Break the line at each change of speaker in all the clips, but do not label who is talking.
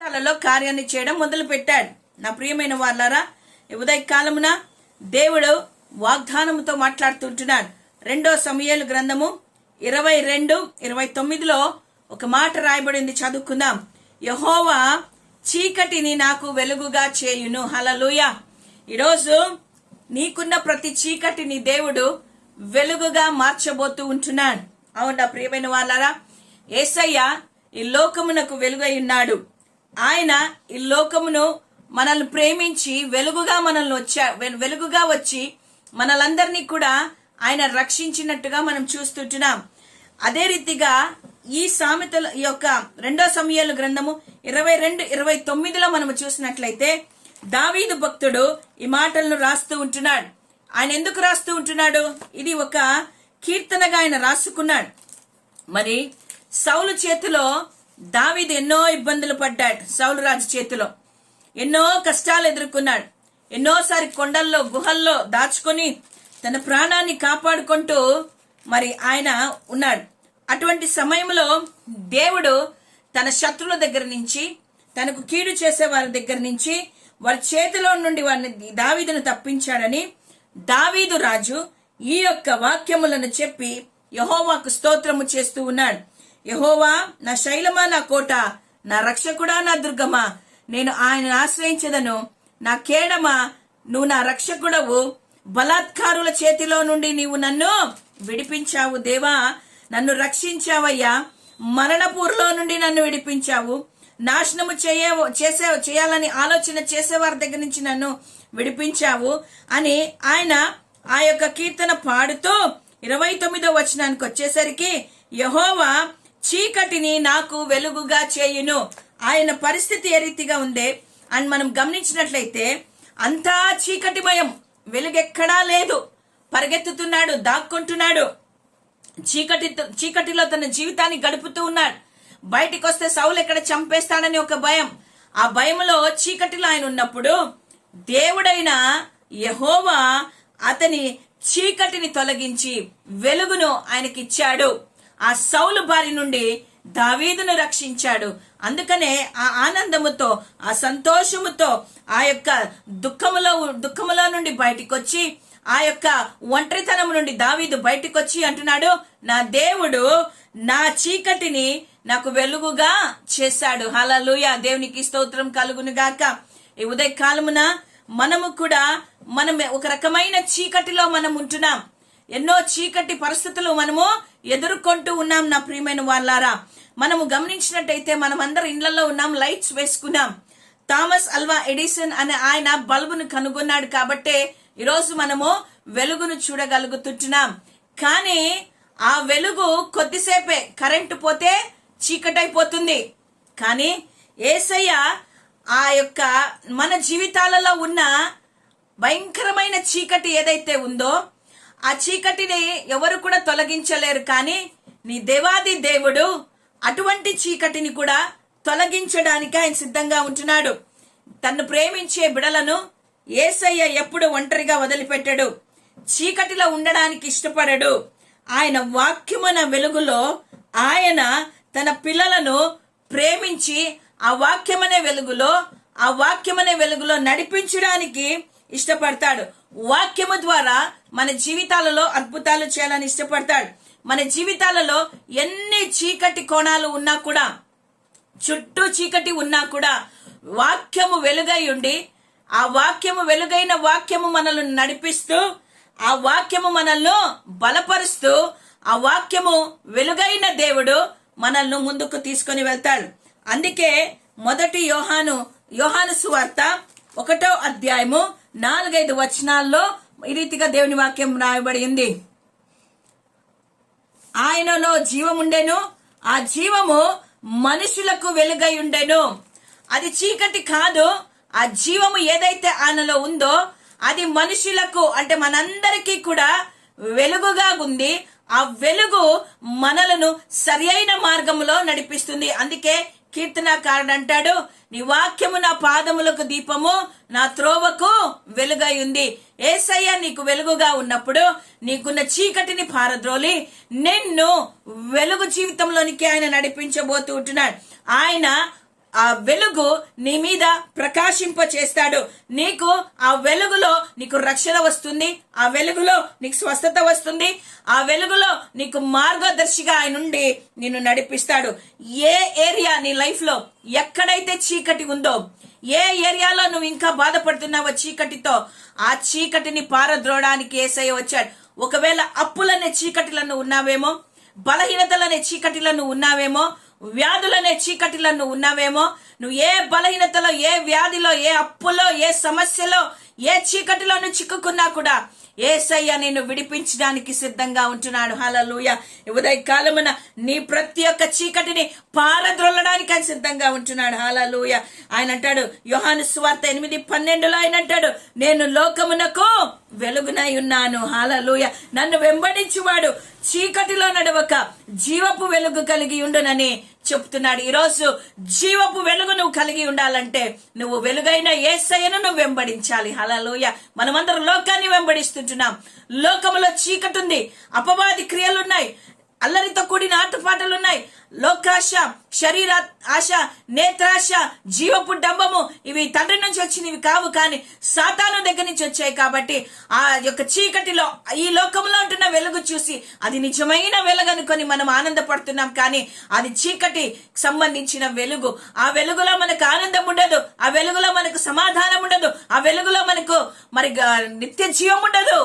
కాలంలో కార్యాన్ని చేయడం మొదలు పెట్టాడు నా ప్రియమైన వాళ్ళారా ఉదయ కాలమున దేవుడు వాగ్దానముతో మాట్లాడుతుంటున్నాడు. రెండో సమయాలు గ్రంథము ఇరవై రెండు ఇరవై తొమ్మిదిలో ఒక మాట రాయబడింది. చదువుకుందాం. యహోవా చీకటిని నాకు వెలుగుగా చేయును. హలలుయ ఈరోజు నీకున్న ప్రతి చీకటిని దేవుడు వెలుగుగా మార్చబోతూ ఉంటున్నాడు. అవునా ప్రియమైన వాళ్ళారా ఏసయ్య ఈ లోకమునకు వెలుగై ఉన్నాడు. ఆయన ఈ లోకమును మనల్ని ప్రేమించి వెలుగుగా మనల్ని వచ్చా వె- వెలుగుగా వచ్చి మనలందరినీ కూడా ఆయన రక్షించినట్టుగా మనం చూస్తుంటున్నాం. అదే రీతిగా ఈ సామెతల ఈ యొక్క రెండో సమయాలు గ్రంథము ఇరవై రెండు ఇరవై తొమ్మిదిలో మనము చూసినట్లయితే దావీదు భక్తుడు ఈ మాటలను రాస్తూ ఉంటున్నాడు. ఆయన ఎందుకు రాస్తూ ఉంటున్నాడు? ఇది ఒక కీర్తనగా ఆయన రాసుకున్నాడు. మరి సౌలు చేతిలో దావీదు ఎన్నో ఇబ్బందులు పడ్డాడు సౌలు రాజు చేతిలో. ఎన్నో కష్టాలు ఎదుర్కొన్నాడు. ఎన్నోసారి కొండల్లో గుహల్లో దాచుకొని తన ప్రాణాన్ని కాపాడుకుంటూ మరి ఆయన ఉన్నాడు. అటువంటి సమయంలో దేవుడు తన శత్రువుల దగ్గర నుంచి తనకు కీడు చేసే వారి దగ్గర నుంచి వారి చేతిలో నుండి వారిని దావీదును తప్పించాడని దావీదు రాజు ఈ యొక్క వాక్యములను చెప్పి యహోవాకు స్తోత్రము చేస్తూ ఉన్నాడు. యహోవా నా శైలమా నా కోట నా రక్షకుడా నా దుర్గమా నేను ఆయన ఆశ్రయించదను. నా కేడమా నువ్వు నా రక్షకుడవు. బలాత్కారుల చేతిలో నుండి నీవు నన్ను విడిపించావు దేవా నన్ను రక్షించావయ్యా. మరణపూర్లో నుండి నన్ను విడిపించావు. నాశనము చేయ చేసే చేయాలని ఆలోచన చేసేవారి దగ్గర నుంచి నన్ను విడిపించావు అని ఆయన ఆ యొక్క కీర్తన పాడుతూ ఇరవై తొమ్మిదో వచనానికి వచ్చేసరికి యహోవా చీకటిని నాకు వెలుగుగా చేయును. ఆయన పరిస్థితి ఏ రీతిగా ఉందే? అని మనం గమనించినట్లయితే అంతా చీకటిమయం. వెలుగెక్కడా లేదు. పరిగెత్తుతున్నాడు దాక్కుంటున్నాడు. చీకటి చీకటిలో తన జీవితాన్ని గడుపుతూ ఉన్నాడు. బయటికి వస్తే సౌలు ఎక్కడ చంపేస్తాడని ఒక భయం. ఆ భయంలో చీకటిలో ఆయన ఉన్నప్పుడు దేవుడైన యహోవా అతని చీకటిని తొలగించి వెలుగును ఆయనకిచ్చాడు. ఆ సౌలు బారి నుండి దావీదును రక్షించాడు. అందుకనే ఆ ఆనందముతో ఆ సంతోషముతో ఆ యొక్క దుఃఖములో దుఃఖములో నుండి బయటికి వచ్చి ఆ యొక్క ఒంటరితనం నుండి దావీదు బయటికి వచ్చి అంటున్నాడు నా దేవుడు నా చీకటిని నాకు వెలుగుగా చేశాడు. హలలుయ దేవునికి స్తోత్రం కలుగును గాక. ఈ ఉదయ కాలమున మనము కూడా మనం ఒక రకమైన చీకటిలో మనం ఉంటున్నాం ఎన్నో చీకటి పరిస్థితులు మనము ఎదుర్కొంటూ ఉన్నాం నా ప్రియమైన వాళ్ళారా. మనము గమనించినట్టయితే మనమందరం ఇండ్లలో ఉన్నాం లైట్స్ వేసుకున్నాం. థామస్ అల్వా ఎడిసన్ అనే ఆయన బల్బును కనుగొన్నాడు కాబట్టే ఈరోజు మనము వెలుగును చూడగలుగుతుంటున్నాం. కానీ ఆ వెలుగు కొద్దిసేపే కరెంటు పోతే చీకటైపోతుంది. కానీ ఏసయ్య ఆ యొక్క మన జీవితాలలో ఉన్న భయంకరమైన చీకటి ఏదైతే ఉందో ఆ చీకటిని ఎవరు కూడా తొలగించలేరు కానీ నీ దేవాది దేవుడు అటువంటి చీకటిని కూడా తొలగించడానికి ఆయన సిద్ధంగా ఉంటున్నాడు. తన్ను ప్రేమించే బిడలను ఏసయ్య ఎప్పుడు ఒంటరిగా వదిలిపెట్టడు. చీకటిలో ఉండడానికి ఇష్టపడడు. ఆయన వాక్యమున వెలుగులో ఆయన తన పిల్లలను ప్రేమించి ఆ వాక్యమనే వెలుగులో ఆ వాక్యమనే వెలుగులో నడిపించడానికి ఇష్టపడతాడు. వాక్యము ద్వారా మన జీవితాలలో అద్భుతాలు చేయాలని ఇష్టపడతాడు. మన జీవితాలలో ఎన్ని చీకటి కోణాలు ఉన్నా కూడా చుట్టూ చీకటి ఉన్నా కూడా వాక్యము వెలుగై ఉండి ఆ వాక్యము వెలుగైన వాక్యము మనల్ని నడిపిస్తూ ఆ వాక్యము మనల్ని బలపరుస్తూ ఆ వాక్యము వెలుగైన దేవుడు మనల్ని ముందుకు తీసుకొని వెళ్తాడు. అందుకే మొదటి యోహాను యోహాను సువార్త ఒకటో అధ్యాయము నాలుగైదు వచనాల్లో ఈ రీతిగా దేవుని వాక్యం రాయబడింది. ఆయనలో జీవముండెను ఆ జీవము మనుషులకు వెలుగై ఉండెను. అది చీకటి కాదు ఆ జీవము ఏదైతే ఆయనలో ఉందో అది మనుషులకు అంటే మనందరికీ కూడా వెలుగుగా ఉంది. ఆ వెలుగు మనలను సరి అయిన మార్గములో నడిపిస్తుంది. అందుకే కీర్తనకారుడు అంటాడు నీ వాక్యము నా పాదములకు దీపము నా త్రోవకు వెలుగై ఉంది. ఏసయ్య నీకు వెలుగుగా ఉన్నప్పుడు నీకున్న చీకటిని పారద్రోలి నిన్ను వెలుగు జీవితంలోనికి ఆయన నడిపించబోతూ ఉంటున్నాడు. ఆయన ఆ వెలుగు నీ మీద ప్రకాశింప చేస్తాడు నీకు ఆ వెలుగులో నీకు రక్షణ వస్తుంది. ఆ వెలుగులో నీకు స్వస్థత వస్తుంది. ఆ వెలుగులో నీకు మార్గదర్శిగా ఆయన నుండి నిన్ను నడిపిస్తాడు. ఏ ఏరియా నీ లైఫ్లో ఎక్కడైతే చీకటి ఉందో ఏ ఏరియాలో నువ్వు ఇంకా బాధపడుతున్నావో చీకటితో ఆ చీకటిని పారద్రోడానికి ఏసయ్య వచ్చాడు. ఒకవేళ అప్పులనే చీకటిలను ఉన్నావేమో బలహీనతలనే చీకటిలను ఉన్నావేమో వ్యాధులనే చీకటిలో నువ్వు ఉన్నావేమో? నువ్వు ఏ బలహీనతలో ఏ వ్యాధిలో ఏ అప్పులో ఏ సమస్యలో ఏ చీకటిలోను చిక్కుకున్నా కూడా ఏసయ్య నేను విడిపించడానికి సిద్ధంగా ఉంటున్నాడు. హలలుయ ఉదయ కాలమున నీ ప్రతి ఒక్క చీకటిని పారద్రొల్లడానికి ఆయన సిద్ధంగా ఉంటున్నాడు. హలలుయ ఆయన అంటాడు యోహాను స్వార్త ఎనిమిది పన్నెండులో ఆయన అంటాడు నేను లోకమునకు వెలుగునై ఉన్నాను. హాలలుయ నన్ను వెంబడించువాడు. చీకటిలో నడవక జీవపు వెలుగు కలిగి ఉండునని చెప్తున్నాడు ఈరోజు జీవపు వెలుగు నువ్వు కలిగి ఉండాలంటే నువ్వు వెలుగైన ఏసయ్యను నువ్వు వెంబడించాలి. హలలోయ మనమందరం లోకాన్ని వెంబడిస్తుంటున్నాం. లోకములో చీకటి ఉంది అపవాది క్రియలున్నాయి. అల్లరితో కూడిన ఆటపాటలున్నాయి లోకాశ శరీర ఆశ నేత్రాశ జీవపు డంబము ఇవి తండ్రి నుంచి వచ్చినవి కావు కానీ సాతాను దగ్గర నుంచి వచ్చాయి కాబట్టి ఆ యొక్క చీకటిలో ఈ లోకంలో ఉంటున్న వెలుగు చూసి అది నిజమైన వెలుగు అనుకొని మనం ఆనందపడుతున్నాం కానీ అది చీకటి సంబంధించిన వెలుగు. ఆ వెలుగులో మనకు ఆనందం ఉండదు ఆ వెలుగులో మనకు సమాధానం ఉండదు ఆ వెలుగులో మనకు మరి నిత్య జీవం ఉండదు.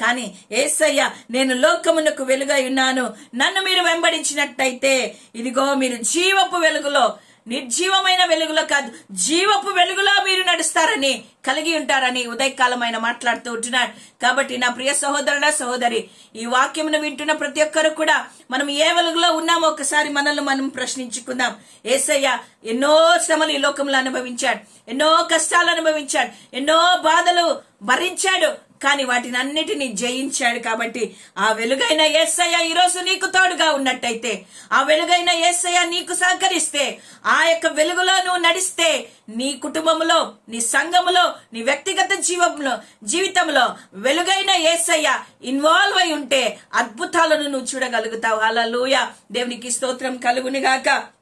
కానీ ఏసయ్య నేను లోకమునకు వెలుగై ఉన్నాను. నన్ను మీరు వెంబడించినట్టయితే ఇదిగో మీరు జీవపు వెలుగులో నిర్జీవమైన వెలుగులో కాదు జీవపు వెలుగులో మీరు నడుస్తారని కలిగి ఉంటారని ఉదయకాలమైన మాట్లాడుతూ ఉంటున్నాడు. కాబట్టి నా ప్రియ సహోదరుడా సహోదరి ఈ వాక్యమును వింటున్న ప్రతి ఒక్కరు కూడా మనం ఏ వెలుగులో ఉన్నామో ఒకసారి మనల్ని మనం ప్రశ్నించుకుందాం. ఏసయ్య ఎన్నో శ్రమలు ఈ లోకంలో అనుభవించాడు ఎన్నో కష్టాలు అనుభవించాడు ఎన్నో బాధలు భరించాడు. కానీ వాటిని అన్నిటినీ జయించాడు కాబట్టి ఆ వెలుగైన ఏసయ్య ఈరోజు నీకు తోడుగా ఉన్నట్టయితే ఆ వెలుగైన ఏసయ్య నీకు సహకరిస్తే ఆ యొక్క వెలుగులో నువ్వు నడిస్తే నీ కుటుంబంలో నీ సంఘములో నీ వ్యక్తిగత జీవంలో జీవితంలో వెలుగైన ఏసయ్య ఇన్వాల్వ్ అయి ఉంటే అద్భుతాలను నువ్వు చూడగలుగుతావు. అలా లూయ దేవునికి స్తోత్రం కలుగునిగాక.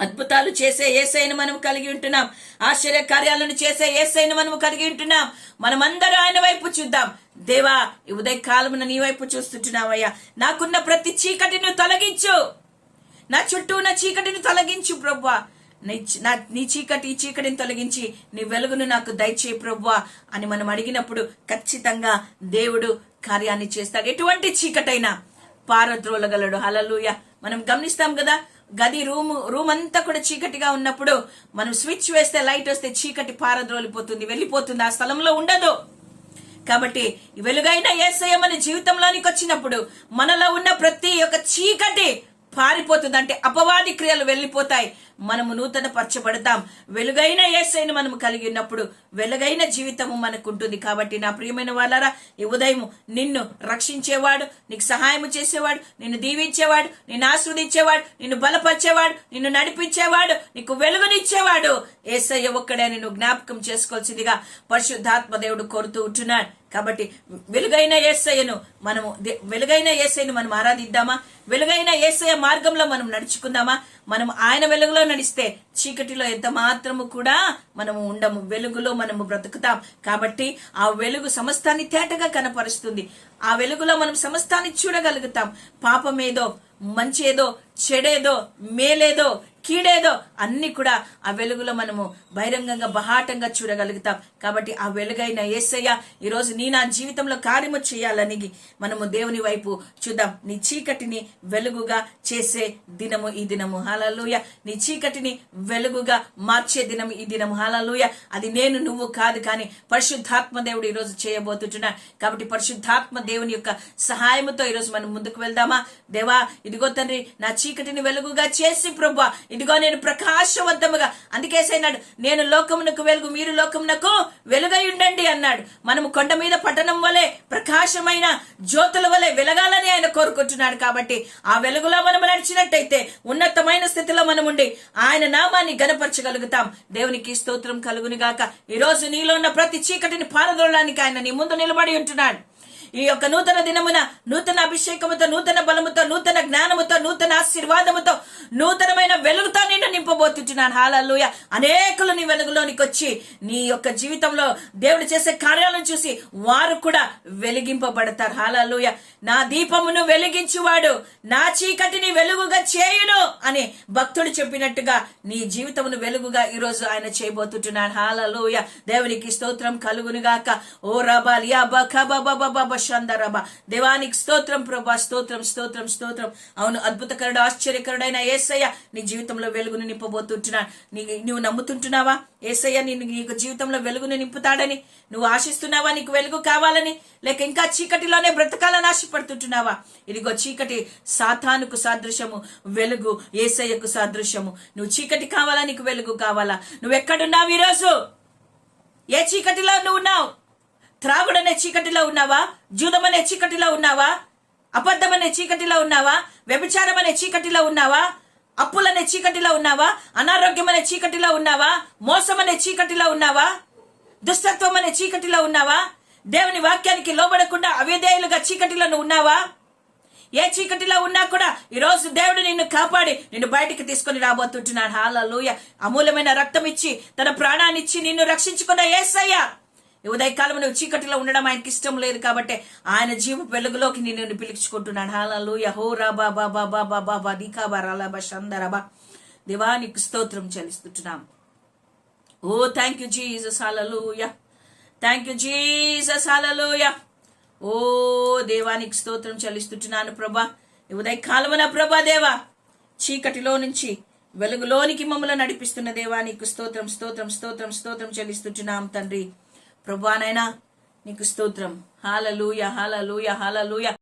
అద్భుతాలు చేసే ఏసైన మనం కలిగి ఉంటున్నాం. ఆశ్చర్య కార్యాలను చేసే ఏసైన మనం కలిగి ఉంటున్నాం. మనమందరం ఆయన వైపు చూద్దాం. దేవా ఈ ఉదయ కాలమున నీ వైపు చూస్తుంటున్నావయ్యా. నాకున్న ప్రతి చీకటిని తొలగించు. నా చుట్టూ ఉన్న చీకటిని తొలగించు ప్రభా నీ నా నీ చీకటి ఈ చీకటిని తొలగించి నీ వెలుగును నాకు దయచేయి ప్రభా అని మనం అడిగినప్పుడు ఖచ్చితంగా దేవుడు కార్యాన్ని చేస్తాడు. ఎటువంటి చీకటైనా పారద్రోలగలడు. హలలుయ మనం గమనిస్తాం కదా గది రూమ్ రూమ్ అంతా కూడా చీకటిగా ఉన్నప్పుడు మనం స్విచ్ వేస్తే లైట్ వస్తే చీకటి పారద్రోలిపోతుంది వెళ్ళిపోతుంది ఆ స్థలంలో ఉండదు. కాబట్టి వెలుగైన ఏసయ్య మన జీవితంలోనికి వచ్చినప్పుడు మనలో ఉన్న ప్రతి ఒక్క చీకటి పారిపోతుంది అంటే అపవాది క్రియలు వెళ్ళిపోతాయి. మనము నూతన పరచబడతాం. వెలుగైన ఏసైను మనము కలిగి ఉన్నప్పుడు వెలుగైన జీవితము మనకు ఉంటుంది కాబట్టి నా ప్రియమైన వాళ్ళరా ఈ ఉదయం నిన్ను రక్షించేవాడు నీకు సహాయం చేసేవాడు నిన్ను దీవించేవాడు నిన్ను ఆస్వాదించేవాడు నిన్ను బలపరిచేవాడు నిన్ను నడిపించేవాడు నీకు వెలుగునిచ్చేవాడు. ఏసయ్య ఒక్కడే నిన్ను జ్ఞాపకం చేసుకోవాల్సిందిగా పరిశుద్ధాత్మ దేవుడు కోరుతూ ఉంటున్నాడు. కాబట్టి వెలుగైన ఏసయ్యను మనము దే- వెలుగైన ఏసయ్యను మనం ఆరాధిద్దామా? వెలుగైన ఏసయ్య మార్గంలో మనం నడుచుకుందామా? మనం ఆయన వెలుగులో నడిస్తే చీకటిలో ఎంత మాత్రము కూడా మనము ఉండము వెలుగులో మనము బ్రతుకుతాం. కాబట్టి ఆ వెలుగు సమస్తాన్ని తేటగా కనపరుస్తుంది. ఆ వెలుగులో మనం సమస్తాన్ని చూడగలుగుతాం. పాపమేదో మంచేదో చెడేదో మేలేదో కీడేదో అన్ని కూడా ఆ వెలుగులో మనము బహిరంగంగా బహాటంగా చూడగలుగుతాం. కాబట్టి ఆ వెలుగైన ఏసయ్య ఈరోజు నీ నా జీవితంలో కార్యము చేయాలని మనము దేవుని వైపు చూద్దాం. నీ చీకటిని వెలుగుగా చేసే దినము ఈ దినము. హాలూయ నీ చీకటిని వెలుగుగా మార్చే దినము ఈ దినము. హాలూయ అది నేను నువ్వు కాదు కానీ పరిశుద్ధాత్మ దేవుడు ఈరోజు చేయబోతుంటున్నా కాబట్టి పరిశుద్ధాత్మ దేవుని యొక్క సహాయముతో ఈరోజు మనం ముందుకు వెళ్దామా? దేవా ఇదిగో తండ్రి నా చీకటిని వెలుగుగా చేసి ప్రభు ఇదిగో నేను ప్రకాశవంతముగా అందుకే అన్నాడు నేను లోకమునకు వెలుగు మీరు లోకమునకు వెలుగై ఉండండి అన్నాడు. మనము కొండ మీద పట్టణం వలె ప్రకాశమైన జ్యోతుల వలె వెలగాలని ఆయన కోరుకుంటున్నాడు కాబట్టి ఆ వెలుగులో మనం నడిచినట్టయితే ఉన్నతమైన స్థితిలో మనం ఉండి ఆయన నామాన్ని గనపరచగలుగుతాం దేవునికి స్తోత్రం కలుగుని గాక ఈ రోజు నీలో ఉన్న ప్రతి చీకటిని పారదోలడానికి ఆయన నీ ముందు నిలబడి ఉంటున్నాడు. ఈ యొక్క నూతన దినమున నూతన అభిషేకముతో నూతన బలముతో నూతన జ్ఞానముతో నూతన ఆశీర్వాదముతో నూతనమైన వెలుగుతో నిన్ను నింపబోతుంటున్నాను. హాలూయ అనేకులు నీ వెలుగులోనికి వచ్చి నీ యొక్క జీవితంలో దేవుడు చేసే కార్యాలను చూసి వారు కూడా వెలిగింపబడతారు. హాలూయ నా దీపమును వెలిగించువాడు నా చీకటిని వెలుగుగా చేయును అని భక్తుడు చెప్పినట్టుగా నీ జీవితమును వెలుగుగా ఈ రోజు ఆయన చేయబోతుంటున్నాడు. హాలూయ దేవునికి స్తోత్రం కలుగును గాక ఓ రబా లియా షందరబా దేవానికి స్తోత్రం ప్రభా స్తోత్రం స్తోత్రం స్తోత్రం. అవును అద్భుతకరుడు ఆశ్చర్యకరుడైన ఏసయ్య నీ జీవితంలో వెలుగును నింపబోతుంటున్నా నీ నువ్వు నమ్ముతుంటున్నావా? ఏసయ్య నేను నీకు జీవితంలో వెలుగును నింపుతాడని. నువ్వు ఆశిస్తున్నావా? నీకు వెలుగు కావాలని. లేక ఇంకా చీకటిలోనే బ్రతకాలని ఆశపడుతుంటున్నావా? ఇదిగో చీకటి సాతానుకు సాదృశ్యము వెలుగు ఏసయ్యకు సాదృశ్యము. నువ్వు చీకటి కావాలా? నీకు వెలుగు కావాలా? నువ్వు ఎక్కడున్నావు ఈరోజు? ఏ చీకటిలో నువ్వు ఉన్నావు? త్రాగుడనే చీకటిలో ఉన్నావా? జూదమనే చీకటిలో ఉన్నావా? అబద్ధమనే చీకటిలో ఉన్నావా? వ్యభిచారం అనే చీకటిలో ఉన్నావా? అప్పులనే చీకటిలో ఉన్నావా? అనారోగ్యం అనే చీకటిలో ఉన్నావా? మోసం అనే చీకటిలో ఉన్నావా? దుస్తత్వం అనే చీకటిలో ఉన్నావా? దేవుని వాక్యానికి లోబడకుండా అవిధేయులుగా చీకటిలో ఉన్నావా? ఏ చీకటిలో ఉన్నా కూడా ఈరోజు దేవుడు నిన్ను కాపాడి నిన్ను బయటికి తీసుకొని రాబోతుంటున్నాడు. హాలూయ అమూల్యమైన రక్తం ఇచ్చి తన ప్రాణాన్ని ఇచ్చి నిన్ను రక్షించుకున్న ఏసయ్యా. ఉదయకాలం నువ్వు చీకటిలో ఉండడం ఆయనకి ఇష్టం లేదు కాబట్టి ఆయన జీవ వెలుగులోకి నిన్ను పిలుచుకుంటున్నాను హాలూయ హో రా బాబా బాబా బాబా దీకాబా రాలాబా బా బా దీకా షందరబా దేవానికి స్తోత్రం చెల్లిస్తుంటున్నాం ఓ thank you Jesus. Hallelujah thank you Jesus. Hallelujah ఓ దేవానికి స్తోత్రం చెల్లిస్తుంటున్నాను ప్రభా. ఉదయ కాలమున ప్రభా దేవా చీకటిలో నుంచి వెలుగులోనికి మమ్మల్ని నడిపిస్తున్న దేవానికి స్తోత్రం స్తోత్రం స్తోత్రం స్తోత్రం చెల్లిస్తుంటున్నాం తండ్రి. ప్రభానైనా నీకు స్తోత్రం. Hallelujah hallelujah hallelujah.